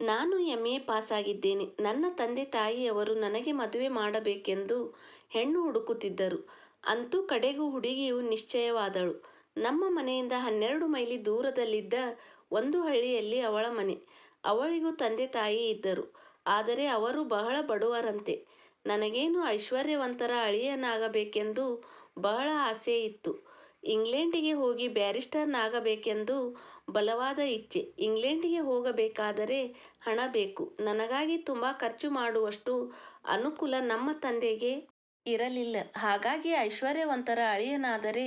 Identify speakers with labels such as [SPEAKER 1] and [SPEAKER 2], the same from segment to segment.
[SPEAKER 1] ನಾನು M A ಪಾಸಾಗಿದ್ದೇನೆ. ನನ್ನ ತಂದೆ ತಾಯಿಯವರು ನನಗೆ ಮದುವೆ ಮಾಡಬೇಕೆಂದು ಹೆಣ್ಣು ಹುಡುಕುತ್ತಿದ್ದರು. ಅಂತೂ ಕಡೆಗೂ ಹುಡುಗಿಯು ನಿಶ್ಚಯವಾದಳು. ನಮ್ಮ ಮನೆಯಿಂದ ಹನ್ನೆರಡು ಮೈಲಿ ದೂರದಲ್ಲಿದ್ದ ಒಂದು ಹಳ್ಳಿಯಲ್ಲಿ ಅವಳ ಮನೆ. ಅವಳಿಗೂ ತಂದೆ ತಾಯಿ ಇದ್ದರು. ಆದರೆ ಅವರು ಬಹಳ ಬಡವರಂತೆ. ನನಗೇನು ಐಶ್ವರ್ಯವಂತರ ಅಳಿಯನಾಗಬೇಕೆಂದು ಬಹಳ ಆಸೆ ಇತ್ತು. ಇಂಗ್ಲೆಂಡಿಗೆ ಹೋಗಿ ಬ್ಯಾರಿಸ್ಟರ್ನಾಗಬೇಕೆಂದು ಬಲವಾದ ಇಚ್ಛೆ. ಇಂಗ್ಲೆಂಡಿಗೆ ಹೋಗಬೇಕಾದರೆ ಹಣ ಬೇಕು. ನನಗಾಗಿ ತುಂಬ ಖರ್ಚು ಮಾಡುವಷ್ಟು ಅನುಕೂಲ ನಮ್ಮ ತಂದೆಗೆ ಇರಲಿಲ್ಲ. ಹಾಗಾಗಿ ಐಶ್ವರ್ಯವಂತರ ಅಳಿಯನಾದರೆ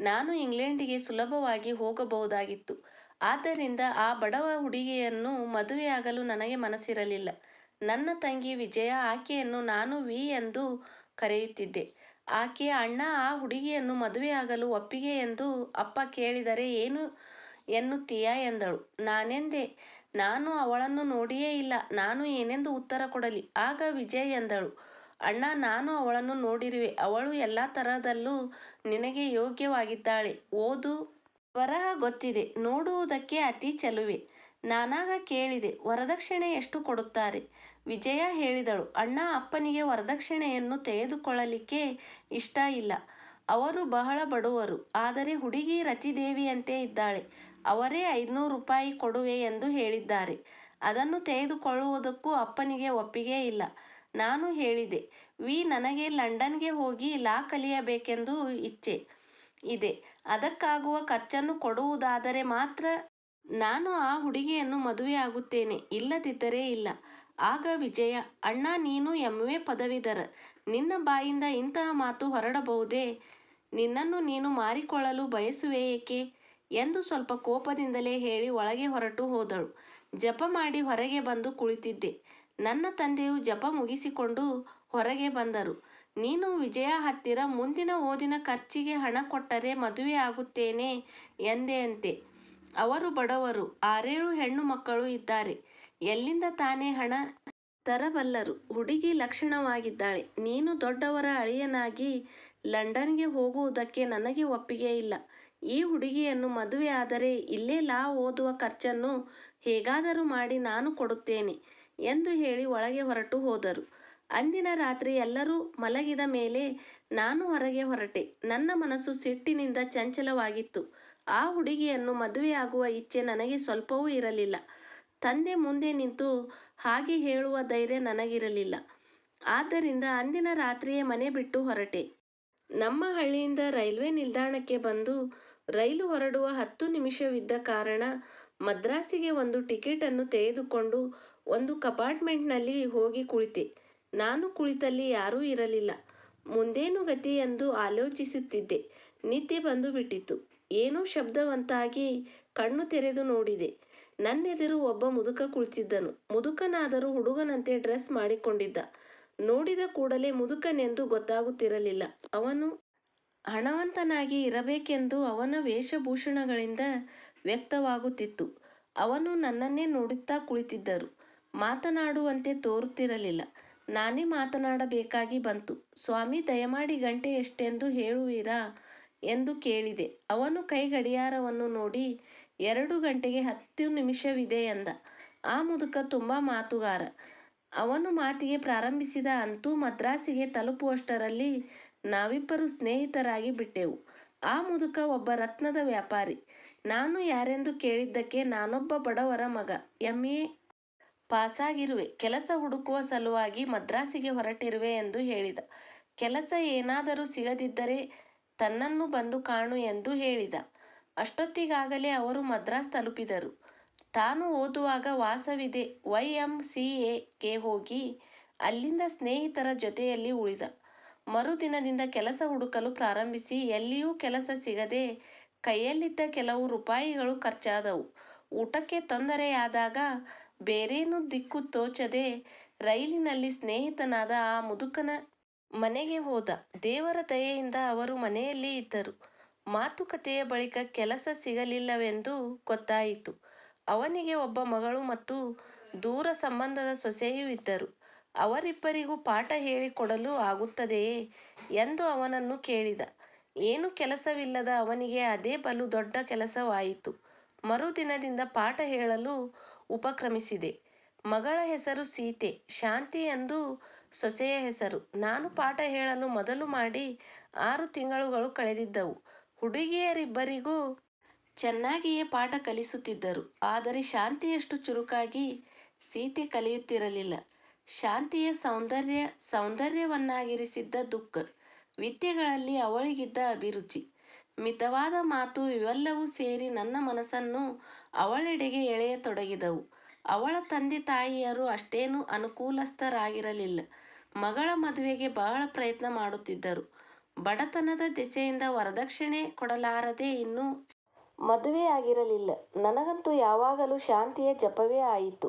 [SPEAKER 1] ನಾನು ಇಂಗ್ಲೆಂಡಿಗೆ ಸುಲಭವಾಗಿ ಹೋಗಬಹುದಾಗಿತ್ತು. ಆದ್ದರಿಂದ ಆ ಬಡವ ಹುಡುಗಿಯನ್ನು ಮದುವೆಯಾಗಲು ನನಗೆ ಮನಸ್ಸಿರಲಿಲ್ಲ. ನನ್ನ ತಂಗಿ ವಿಜಯ, ಆಕೆಯನ್ನು ನಾನು ವಿ. ಎಂದು ಕರೆಯುತ್ತಿದ್ದೆ. ಆಕೆಯ ಅಣ್ಣ ಆ ಹುಡುಗಿಯನ್ನು ಮದುವೆಯಾಗಲು ಒಪ್ಪಿಗೆ ಎಂದು ಅಪ್ಪ ಕೇಳಿದರೆ ಏನು ಎನ್ನುತ್ತೀಯ ಎಂದಳು. ನಾನೆಂದೆ, ನಾನು ಅವಳನ್ನು ನೋಡಿಯೇ ಇಲ್ಲ. ನಾನು ಏನೆಂದು ಉತ್ತರ ಕೊಡಲಿ. ಆಗ ವಿಜಯ್ ಎಂದಳು, ಅಣ್ಣ ನಾನು ಅವಳನ್ನು ನೋಡಿರುವೆ. ಅವಳು ಎಲ್ಲ ತರಹದಲ್ಲೂ ನಿನಗೆ ಯೋಗ್ಯವಾಗಿದ್ದಾಳೆ. ಓದು, ಬರಹ ಗೊತ್ತಿದೆ. ನೋಡುವುದಕ್ಕೆ ಅತಿ ಚೆಲುವೆ. ನಾನಾಗ ಕೇಳಿದೆ, ವರದಕ್ಷಿಣೆ ಎಷ್ಟು ಕೊಡುತ್ತಾರೆ. ವಿಜಯ ಹೇಳಿದಳು, ಅಣ್ಣ ಅಪ್ಪನಿಗೆ ವರದಕ್ಷಿಣೆಯನ್ನು ತೆಗೆದುಕೊಳ್ಳಲಿಕ್ಕೆ ಇಷ್ಟ ಇಲ್ಲ. ಅವರು ಬಹಳ ಬಡವರು. ಆದರೆ ಹುಡುಗಿ ರತಿದೇವಿಯಂತೆ ಇದ್ದಾಳೆ. ಅವರೇ ಐದುನೂರು ರೂಪಾಯಿ ಕೊಡುವೆ ಎಂದು ಹೇಳಿದ್ದಾರೆ. ಅದನ್ನು ತೆಗೆದುಕೊಳ್ಳುವುದಕ್ಕೂ ಅಪ್ಪನಿಗೆ ಒಪ್ಪಿಗೆ ಇಲ್ಲ. ನಾನು ಹೇಳಿದೆ, ವಿ. ನನಗೆ ಲಂಡನ್ಗೆ ಹೋಗಿ ಲಾ ಕಲಿಯಬೇಕೆಂದು ಇಚ್ಛೆ ಇದೆ. ಅದಕ್ಕಾಗುವ ಖರ್ಚನ್ನು ಕೊಡುವುದಾದರೆ ಮಾತ್ರ ನಾನು ಆ ಹುಡುಗಿಯನ್ನು ಮದುವೆಯಾಗುತ್ತೇನೆ. ಇಲ್ಲದಿದ್ದರೆ ಇಲ್ಲ. ಆಗ ವಿಜಯ, ಅಣ್ಣ, ನೀನು ಎಂ. ಎ. ಪದವೀಧರ. ನಿನ್ನ ಬಾಯಿಂದ ಇಂತಹ ಮಾತು ಹೊರಡಬಹುದೇ. ನಿನ್ನನ್ನು ನೀನು ಮಾರಿಕೊಳ್ಳಲು ಬಯಸುವೆಯೇಕೆ ಎಂದು ಸ್ವಲ್ಪ ಕೋಪದಿಂದಲೇ ಹೇಳಿ ಒಳಗೆ ಹೊರಟು ಹೋದಳು. ಜಪ ಮಾಡಿ ಹೊರಗೆ ಬಂದು ಕುಳಿತಿದ್ದೆ. ನನ್ನ ತಂದೆಯು ಜಪ ಮುಗಿಸಿಕೊಂಡು ಹೊರಗೆ ಬಂದರು. ನೀನು ವಿಜಯ ಹತ್ತಿರ ಮುಂದಿನ ಓದಿನ ಖರ್ಚಿಗೆ ಹಣ ಕೊಟ್ಟರೆ ಮದುವೆ ಮದುವೆಯಾಗುತ್ತೇನೆ ಎಂದೆಯಂತೆ. ಅವರು ಬಡವರು. ಆರೇಳು ಹೆಣ್ಣು ಮಕ್ಕಳು ಇದ್ದಾರೆ. ಎಲ್ಲಿಂದ ತಾನೇ ಹಣ ತರಬಲ್ಲರು. ಹುಡುಗಿ ಲಕ್ಷಣವಾಗಿದ್ದಾಳೆ. ನೀನು ದೊಡ್ಡವರ ಅಳಿಯನಾಗಿ ಲಂಡನ್ಗೆ ಹೋಗುವುದಕ್ಕೆ ನನಗೆ ಒಪ್ಪಿಗೆ ಇಲ್ಲ. ಈ ಹುಡುಗಿಯನ್ನು ಮದುವೆಯಾದರೆ ಇಲ್ಲೇ ಲಾ ಓದುವ ಖರ್ಚನ್ನು ಹೇಗಾದರೂ ಮಾಡಿ ನಾನು ಕೊಡುತ್ತೇನೆ ಎಂದು ಹೇಳಿ ಒಳಗೆ ಹೊರಟು ಹೋದರು. ಅಂದಿನ ರಾತ್ರಿ ಎಲ್ಲರೂ ಮಲಗಿದ ಮೇಲೆ ನಾನು ಹೊರಗೆ ಹೊರಟೆ. ನನ್ನ ಮನಸ್ಸು ಸಿಟ್ಟಿನಿಂದ ಚಂಚಲವಾಗಿತ್ತು. ಆ ಹುಡುಗಿಯನ್ನು ಮದುವೆಯಾಗುವ ಇಚ್ಛೆ ನನಗೆ ಸ್ವಲ್ಪವೂ ಇರಲಿಲ್ಲ. ತಂದೆ ಮುಂದೆ ನಿಂತು ಹಾಗೆ ಹೇಳುವ ಧೈರ್ಯ ನನಗಿರಲಿಲ್ಲ. ಆದ್ದರಿಂದ ಅಂದಿನ ರಾತ್ರಿಯೇ ಮನೆ ಬಿಟ್ಟು ಹೊರಟೆ. ನಮ್ಮ ಹಳ್ಳಿಯಿಂದ ರೈಲ್ವೆ ನಿಲ್ದಾಣಕ್ಕೆ ಬಂದು ರೈಲು ಹೊರಡುವ ಹತ್ತು ನಿಮಿಷವಿದ್ದ ಕಾರಣ ಮದ್ರಾಸಿಗೆ ಒಂದು ಟಿಕೆಟನ್ನು ತೆಗೆದುಕೊಂಡು ಒಂದು ಕಪಾರ್ಟ್ಮೆಂಟ್ನಲ್ಲಿ ಹೋಗಿ ಕುಳಿತೆ. ನಾನು ಕುಳಿತಲ್ಲಿ ಯಾರೂ ಇರಲಿಲ್ಲ. ಮುಂದೇನು ಗತಿ ಎಂದು ಆಲೋಚಿಸುತ್ತಿದ್ದೆ. ನಿದ್ದೆ ಬಂದು ಬಿಟ್ಟಿತು. ಏನೋ ಶಬ್ದವಂತಾಗಿ ಕಣ್ಣು ತೆರೆದು ನೋಡಿದೆ. ನನ್ನೆದುರು ಒಬ್ಬ ಮುದುಕ ಕುಳಿತಿದ್ದನು. ಮುದುಕನಾದರೂ ಹುಡುಗನಂತೆ ಡ್ರೆಸ್ ಮಾಡಿಕೊಂಡಿದ್ದ. ನೋಡಿದ ಕೂಡಲೇ ಮುದುಕನೆಂದು ಗೊತ್ತಾಗುತ್ತಿರಲಿಲ್ಲ. ಅವನು ಹಣವಂತನಾಗಿ ಇರಬೇಕೆಂದು ಅವನ ವೇಷಭೂಷಣಗಳಿಂದ ವ್ಯಕ್ತವಾಗುತ್ತಿತ್ತು. ಅವನು ನನ್ನನ್ನೇ ನೋಡುತ್ತಾ ಕುಳಿತಿದ್ದರು. ಮಾತನಾಡುವಂತೆ ತೋರುತ್ತಿರಲಿಲ್ಲ. ನಾನೇ ಮಾತನಾಡಬೇಕಾಗಿ ಬಂತು. ಸ್ವಾಮಿ, ದಯಮಾಡಿ ಗಂಟೆ ಎಷ್ಟೆಂದು ಹೇಳುವಿರಾ ಎಂದು ಕೇಳಿದೆ. ಅವನು ಕೈ ಗಡಿಯಾರವನ್ನು ನೋಡಿ, ಎರಡು ಗಂಟೆಗೆ ಹತ್ತು ನಿಮಿಷವಿದೆ ಎಂದ. ಆ ಮುದುಕ ತುಂಬ ಮಾತುಗಾರ. ಅವನು ಮಾತಿಗೆ ಪ್ರಾರಂಭಿಸಿದ. ಅಂತೂ ಮದ್ರಾಸಿಗೆ ತಲುಪುವಷ್ಟರಲ್ಲಿ ನಾವಿಬ್ಬರು ಸ್ನೇಹಿತರಾಗಿ ಬಿಟ್ಟೆವು. ಆ ಮುದುಕ ಒಬ್ಬ ರತ್ನದ ವ್ಯಾಪಾರಿ. ನಾನು ಯಾರೆಂದು ಕೇಳಿದ್ದಕ್ಕೆ ನಾನೊಬ್ಬ ಬಡವರ ಮಗ. ಎಂ. ಎ. ಪಾಸಾಗಿರುವೆ. ಕೆಲಸ ಹುಡುಕುವ ಸಲುವಾಗಿ ಮದ್ರಾಸಿಗೆ ಹೊರಟಿರುವೆ ಎಂದು ಹೇಳಿದ. ಕೆಲಸ ಏನಾದರೂ ಸಿಗದಿದ್ದರೆ ತನ್ನನ್ನು ಬಂದು ಕಾಣು ಎಂದು ಹೇಳಿದ. ಅಷ್ಟೊತ್ತಿಗಾಗಲೇ ಅವರು ಮದ್ರಾಸ್ ತಲುಪಿದರು ತಾನು ಓದುವಾಗ ವಾಸವಿದೆ ವೈ. ಎಂ. ಸಿ. ಎಗೆ ಹೋಗಿ ಅಲ್ಲಿಂದ ಸ್ನೇಹಿತರ ಜೊತೆಯಲ್ಲಿ ಉಳಿದ. ಮರುದಿನದಿಂದ ಕೆಲಸ ಹುಡುಕಲು ಪ್ರಾರಂಭಿಸಿ ಎಲ್ಲಿಯೂ ಕೆಲಸ ಸಿಗದೆ ಕೈಯಲ್ಲಿದ್ದ ಕೆಲವು ರೂಪಾಯಿಗಳು ಖರ್ಚಾದವು. ಊಟಕ್ಕೆ ತೊಂದರೆಯಾದಾಗ ಬೇರೇನೂ ದಿಕ್ಕು ತೋಚದೆ ರೈಲಿನಲ್ಲಿ ಸ್ನೇಹಿತನಾದ ಆ ಮುದುಕನ ಮನೆಗೆ ಹೋದ. ದೇವರ ದಯೆಯಿಂದ ಅವರು ಮನೆಯಲ್ಲಿ ಇದ್ದರು. ಮಾತುಕತೆಯ ಬಳಿಕ ಕೆಲಸ ಸಿಗಲಿಲ್ಲವೆಂದು ಗೊತ್ತಾಯಿತು. ಅವನಿಗೆ ಒಬ್ಬ ಮಗಳು ಮತ್ತು ದೂರ ಸಂಬಂಧದ ಸೊಸೆಯೂ ಇದ್ದರು. ಅವರಿಬ್ಬರಿಗೂ ಪಾಠ ಹೇಳಿಕೊಡಲು ಆಗುತ್ತದೆಯೇ ಎಂದು ಅವನನ್ನು ಕೇಳಿದ. ಏನು ಕೆಲಸವಿಲ್ಲದ ಅವನಿಗೆ ಅದೇ ಬಲು ದೊಡ್ಡ ಕೆಲಸವಾಯಿತು. ಮರುದಿನದಿಂದ ಪಾಠ ಹೇಳಲು ಉಪಕ್ರಮಿಸಿದೆ. ಮಗಳ ಹೆಸರು ಸೀತೆ ಶಾಂತಿ ಎಂದು ಸೊಸೆಯ ಹೆಸರು. ನಾನು ಪಾಠ ಹೇಳಲು ಮೊದಲು ಮಾಡಿ ಆರು ತಿಂಗಳುಗಳು ಕಳೆದಿದ್ದವು. ಹುಡುಗಿಯರಿಬ್ಬರಿಗೂ ಚೆನ್ನಾಗಿಯೇ ಪಾಠ ಕಲಿಸುತ್ತಿದ್ದರು. ಆದರೆ ಶಾಂತಿಯಷ್ಟು ಚುರುಕಾಗಿ ಸೀತೆ ಕಲಿಯುತ್ತಿರಲಿಲ್ಲ. ಶಾಂತಿಯ ಸೌಂದರ್ಯ, ಸೌಂದರ್ಯವನ್ನಾಗಿರಿಸಿದ್ದ ದುಃಖ, ವಿದ್ಯೆಗಳಲ್ಲಿ ಅವಳಿಗಿದ್ದ ಅಭಿರುಚಿ. ಮಿತವಾದ ಮಾತು ಇವೆಲ್ಲವೂ ಸೇರಿ ನನ್ನ ಮನಸ್ಸನ್ನು ಅವಳೆಡೆಗೆ ಎಳೆಯತೊಡಗಿದವು. ಅವಳ ತಂದೆ ತಾಯಿಯರು ಅಷ್ಟೇನೂ ಅನುಕೂಲಸ್ಥರಾಗಿರಲಿಲ್ಲ. ಮಗಳ ಮದುವೆಗೆ ಬಹಳ ಪ್ರಯತ್ನ ಮಾಡುತ್ತಿದ್ದರು. ಬಡತನದ ದೆಸೆಯಿಂದ ವರದಕ್ಷಿಣೆ ಕೊಡಲಾರದೆ ಇನ್ನೂ ಮದುವೆಯಾಗಿರಲಿಲ್ಲ. ನನಗಂತೂ ಯಾವಾಗಲೂ ಶಾಂತಿಯ ಜಪವೇ ಆಯಿತು.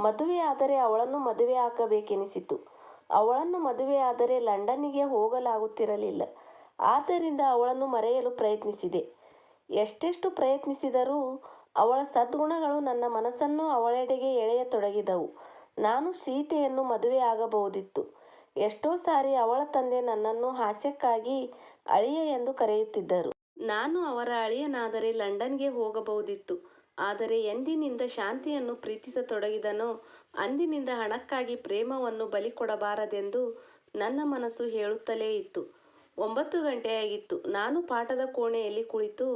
[SPEAKER 1] ಮದುವೆಯಾದರೆ ಅವಳನ್ನು ಮದುವೆ ಹಾಕಬೇಕೆನಿಸಿತು. ಅವಳನ್ನು ಮದುವೆಯಾದರೆ ಲಂಡನ್ನಿಗೆ ಹೋಗಲಾಗುತ್ತಿರಲಿಲ್ಲ. ಆದ್ದರಿಂದ ಅವಳನ್ನು ಮರೆಯಲು ಪ್ರಯತ್ನಿಸಿದೆ. ಎಷ್ಟೆಷ್ಟು ಪ್ರಯತ್ನಿಸಿದರೂ ಅವಳ ಸದ್ಗುಣಗಳು ನನ್ನ ಮನಸ್ಸನ್ನು ಅವಳೆಡೆಗೆ ಎಳೆಯತೊಡಗಿದವು. ನಾನು ಸೀತೆಯನ್ನು ಮದುವೆಯಾಗಬಹುದಿತ್ತು ಎಷ್ಟೋ ಸಾರಿ ಅವಳ ತಂದೆ ನನ್ನನ್ನು ಹಾಸ್ಯಕ್ಕಾಗಿ ಅಳಿಯ ಎಂದು ಕರೆಯುತ್ತಿದ್ದರು. ನಾನು ಅವರ ಅಳಿಯನಾದರೆ ಲಂಡನ್ಗೆ ಹೋಗಬಹುದಿತ್ತು. ಆದರೆ ಎಂದಿನಿಂದ ಶಾಂತಿಯನ್ನು ಪ್ರೀತಿಸತೊಡಗಿದನೋ, ಅಂದಿನಿಂದ ಹಣಕ್ಕಾಗಿ ಪ್ರೇಮವನ್ನು ಬಲಿ ಕೊಡಬಾರದೆಂದು ನನ್ನ ಮನಸ್ಸು ಹೇಳುತ್ತಲೇ ಇತ್ತು. ಒಂಬತ್ತು ಗಂಟೆಯಾಗಿತ್ತು. ನಾನು ಪಾಠದ ಕೋಣೆಯಲ್ಲಿ ಕುಳಿತು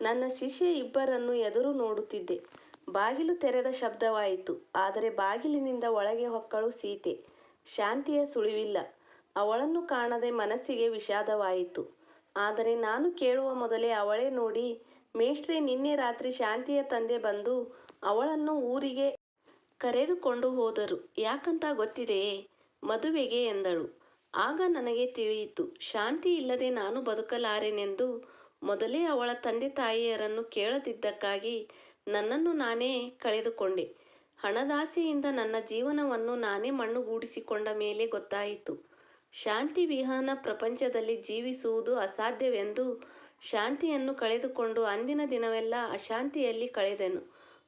[SPEAKER 1] ನನ್ನ ಶಿಷ್ಯ ಇಬ್ಬರನ್ನು ಎದುರು ನೋಡುತ್ತಿದ್ದೆ. ಬಾಗಿಲು ತೆರೆದ ಶಬ್ದವಾಯಿತು. ಆದರೆ ಬಾಗಿಲಿನಿಂದ ಒಳಗೆ ಹೊಕ್ಕಳು ಸೀತೆ. ಶಾಂತಿಯ ಸುಳಿವಿಲ್ಲ. ಅವಳನ್ನು ಕಾಣದೆ ಮನಸ್ಸಿಗೆ ವಿಷಾದವಾಯಿತು. ಆದರೆ ನಾನು ಕೇಳುವ ಮೊದಲೇ ಅವಳೇ ನೋಡಿ, ಮೇಷ್ಟ್ರೆ, ನಿನ್ನೆ ರಾತ್ರಿ ಶಾಂತಿಯ ತಂದೆ ಬಂದು ಅವಳನ್ನು ಊರಿಗೆ ಕರೆದುಕೊಂಡು ಹೋದರು. ಯಾಕಂತ ಗೊತ್ತಿದೆಯೇ? ಮದುವೆಗೆ ಎಂದಳು. ಆಗ ನನಗೆ ತಿಳಿಯಿತು. ಶಾಂತಿ ಇಲ್ಲದೆ ನಾನು ಬದುಕಲಾರೆನೆಂದು ಮೊದಲೇ ಅವಳ ತಂದೆ ತಾಯಿಯರನ್ನು ಕೇಳದಿದ್ದಕ್ಕಾಗಿ ನನ್ನನ್ನು ನಾನೇ ಕಳೆದುಕೊಂಡೆ. ಹಣದಾಸೆಯಿಂದ ನನ್ನ ಜೀವನವನ್ನು ನಾನೇ ಮಣ್ಣುಗೂಡಿಸಿಕೊಂಡ ಮೇಲೆ ಗೊತ್ತಾಯಿತು. ಶಾಂತಿ ವಿಹಾನ ಪ್ರಪಂಚದಲ್ಲಿ ಜೀವಿಸುವುದು ಅಸಾಧ್ಯವೆಂದು ಶಾಂತಿಯನ್ನು ಕಳೆದುಕೊಂಡು ಅಂದಿನ ದಿನವೆಲ್ಲ ಅಶಾಂತಿಯಲ್ಲಿ ಕಳೆದೆನು.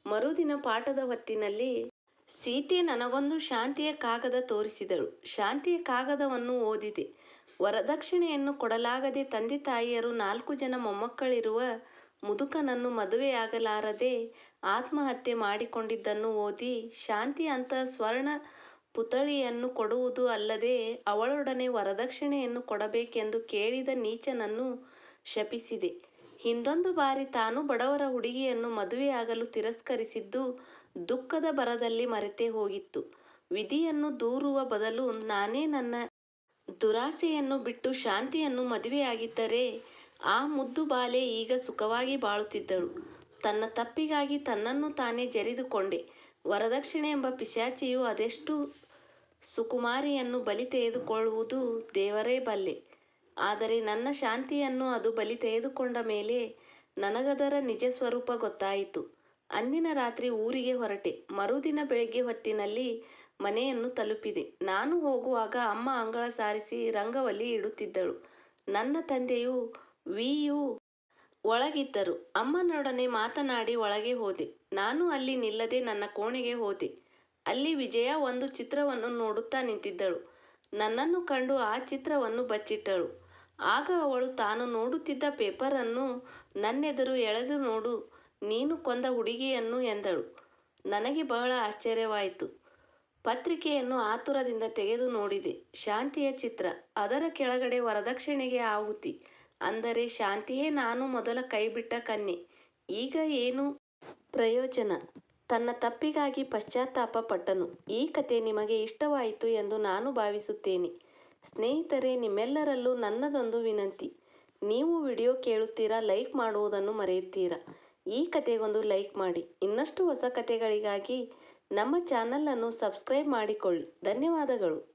[SPEAKER 1] ಮರುದಿನ ಪಾಠದ ಹೊತ್ತಿನಲ್ಲಿ ಸೀತೆ ನನಗೊಂದು ಶಾಂತಿಯ ಕಾಗದ ತೋರಿಸಿದಳು. ಶಾಂತಿಯ ಕಾಗದವನ್ನು ಓದಿದೆ. ವರದಕ್ಷಿಣೆಯನ್ನು ಕೊಡಲಾಗದೆ ತಂದೆ ತಾಯಿಯರು ನಾಲ್ಕು ಜನ ಮೊಮ್ಮಕ್ಕಳಿರುವ ಮುದುಕನನ್ನು ಮದುವೆಯಾಗಲಾರದೆ ಆತ್ಮಹತ್ಯೆ ಮಾಡಿಕೊಂಡಿದ್ದನ್ನು ಓದಿ ಶಾಂತಿ ಅಂತ ಸ್ವರ್ಣ ಪುತಳಿಯನ್ನು ಕೊಡುವುದು ಅಲ್ಲದೆ ಅವಳೊಡನೆ ವರದಕ್ಷಿಣೆಯನ್ನು ಕೊಡಬೇಕೆಂದು ಕೇಳಿದ ನೀಚನನ್ನು ಶಪಿಸಿದೆ. ಹಿಂದೊಂದು ಬಾರಿ ತಾನು ಬಡವರ ಹುಡುಗಿಯನ್ನು ಮದುವೆಯಾಗಲು ತಿರಸ್ಕರಿಸಿದ್ದು ದುಃಖದ ಬರದಲ್ಲಿ ಮರೆತೇ ಹೋಗಿತ್ತು. ವಿಧಿಯನ್ನು ದೂರುವ ಬದಲು ನಾನೇ ನನ್ನ ದುರಾಸೆಯನ್ನು ಬಿಟ್ಟು ಶಾಂತಿಯನ್ನು ಮದುವೆಯಾಗಿದ್ದರೆ ಆ ಮುದ್ದು ಬಾಲೆ ಈಗ ಸುಖವಾಗಿ ಬಾಳುತ್ತಿದ್ದಳು. ತನ್ನ ತಪ್ಪಿಗಾಗಿ ತನ್ನನ್ನು ತಾನೇ ಜರಿದುಕೊಂಡೆ. ವರದಕ್ಷಿಣೆ ಎಂಬ ಪಿಶಾಚಿಯು ಅದೆಷ್ಟು ಸುಕುಮಾರಿಯನ್ನು ಬಲಿ ತೆಗೆದುಕೊಳ್ಳುವುದು ದೇವರೇ ಬಲ್ಲೆ. ಆದರೆ ನನ್ನ ಶಾಂತಿಯನ್ನು ಅದು ಬಲಿ ತೆಗೆದುಕೊಂಡ ಮೇಲೆ ನನಗದರ ನಿಜ ಸ್ವರೂಪ ಗೊತ್ತಾಯಿತು. ಅಂದಿನ ರಾತ್ರಿ ಊರಿಗೆ ಹೊರಟೆ. ಮರುದಿನ ಬೆಳಗ್ಗೆ ಹೊತ್ತಿನಲ್ಲಿ ಮನೆಯನ್ನು ತಲುಪಿದೆ. ನಾನು ಹೋಗುವಾಗ ಅಮ್ಮ ಅಂಗಳ ಸಾರಿಸಿ ರಂಗವಲ್ಲಿ ಇಡುತ್ತಿದ್ದಳು. ನನ್ನ ತಂದೆಯು ವಿಯು ಒಳಗಿದ್ದರು. ಅಮ್ಮನೊಡನೆ ಮಾತನಾಡಿ ಒಳಗೆ ಹೋದೆ. ನಾನು ಅಲ್ಲಿ ನಿಲ್ಲದೆ ನನ್ನ ಕೋಣೆಗೆ ಹೋದೆ. ಅಲ್ಲಿ ವಿಜಯ ಒಂದು ಚಿತ್ರವನ್ನು ನೋಡುತ್ತಾ ನಿಂತಿದ್ದಳು. ನನ್ನನ್ನು ಕಂಡು ಆ ಚಿತ್ರವನ್ನು ಬಚ್ಚಿಟ್ಟಳು. ಆಗ ಅವಳು ತಾನು ನೋಡುತ್ತಿದ್ದ ಪೇಪರನ್ನು ನನ್ನೆದುರು ಎಳೆದು ನೋಡು ನೀನು ಕೊಂದ ಹುಡುಗಿಯನ್ನು ಎಂದಳು. ನನಗೆ ಬಹಳ ಆಶ್ಚರ್ಯವಾಯಿತು. ಪತ್ರಿಕೆಯನ್ನು ಆತುರದಿಂದ ತೆಗೆದು ನೋಡಿದೆ. ಶಾಂತಿಯ ಚಿತ್ರ. ಅದರ ಕೆಳಗಡೆ ವರದಕ್ಷಿಣೆಗೆ ಆಹುತಿ. ಅಂದರೆ ಶಾಂತಿಯೇ ನಾನು ಮೊದಲ ಕೈಬಿಟ್ಟ ಕನ್ಯೆ. ಈಗ ಏನು? ಪ್ರಯೋಜನ. ತನ್ನ ತಪ್ಪಿಗಾಗಿ ಪಶ್ಚಾತ್ತಾಪ ಪಟ್ಟನು. ಈ ಕತೆ ನಿಮಗೆ ಇಷ್ಟವಾಯಿತು ಎಂದು ನಾನು ಭಾವಿಸುತ್ತೇನೆ. ಸ್ನೇಹಿತರೆ, ನಿಮ್ಮೆಲ್ಲರಲ್ಲೂ ನನ್ನದೊಂದು ವಿನಂತಿ. ನೀವು ವಿಡಿಯೋ ಕೇಳುತ್ತೀರಾ, ಲೈಕ್ ಮಾಡುವುದನ್ನು ಮರೆಯುತ್ತೀರಾ? ಈ ಕತೆಗೊಂದು ಲೈಕ್ ಮಾಡಿ. ಇನ್ನಷ್ಟು ಹೊಸ ಕತೆಗಳಿಗಾಗಿ ನಮ್ಮ ಚಾನಲನ್ನು ಸಬ್ಸ್ಕ್ರೈಬ್ ಮಾಡಿಕೊಳ್ಳಿ. ಧನ್ಯವಾದಗಳು.